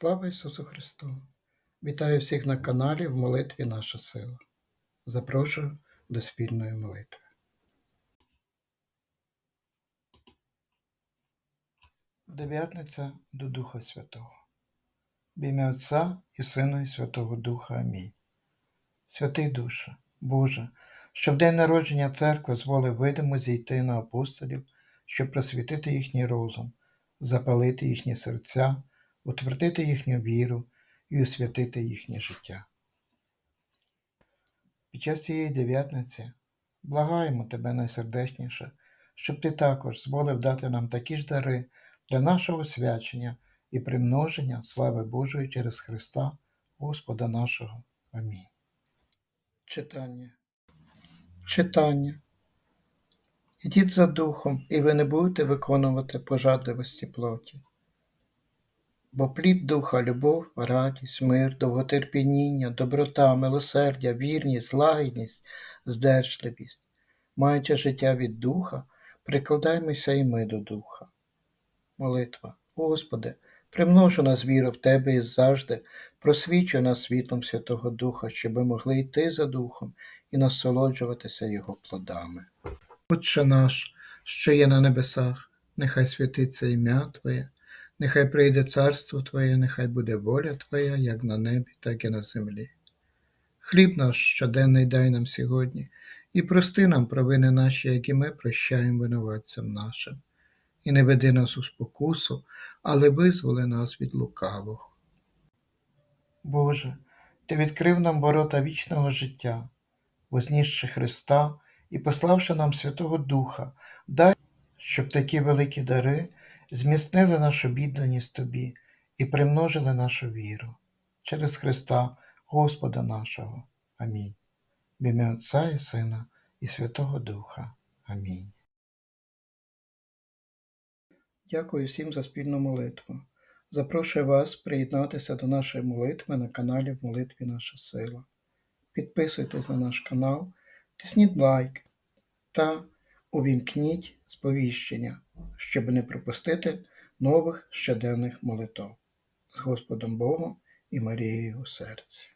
Слава Ісусу Христу! Вітаю всіх на каналі в молитві Наша сила. Запрошую до спільної молитви. Дев'ятниця до Духа Святого. В ім'я Отця і Сина і Святого Духа. Амінь. Святий Душе, Боже, що в день народження церкви зволив видимо зійти на апостолів, щоб просвітити їхній розум, запалити їхні серця, утвердити їхню віру і освятити їхнє життя. Під час цієї дев'ятниці благаємо тебе найсердечніше, щоб ти також зволив дати нам такі ж дари для нашого свячення і примноження слави Божої через Христа, Господа нашого. Амінь. Читання. Читання. Ідіть за духом, і ви не будете виконувати пожадливості плоті. Бо плід духа любов, радість, мир, довготерпіння, доброта, милосердя, вірність, лагідність, здержливість. Маючи життя від духа, прикладаймося і ми до духа. Молитва. Господи, примножу нас віру в Тебе і завжди, просвічуй нас світлом Святого Духа, щоб ми могли йти за Духом і насолоджуватися Його плодами. Отче наш, що є на небесах, нехай святиться ім'я Твоє, нехай прийде царство Твоє, нехай буде воля Твоя, як на небі, так і на землі. Хліб наш щоденний дай нам сьогодні, і прости нам провини наші, як і ми прощаємо винуватцям нашим. І не веди нас у спокусу, але визволи нас від лукавого. Боже, Ти відкрив нам ворота вічного життя, вознісши Христа і пославши нам Святого Духа, дай, щоб такі великі дари зміцнили нашу відданість Тобі і примножили нашу віру. Через Христа, Господа нашого. Амінь. В ім'я Отця і Сина і Святого Духа. Амінь. Дякую всім за спільну молитву. Запрошую вас приєднатися до нашої молитви на каналі в молитві Наша Сила. Підписуйтесь на наш канал, тисніть лайк та увімкніть сповіщення, щоб не пропустити нових щоденних молитв з Господом Богом і Марією у серці.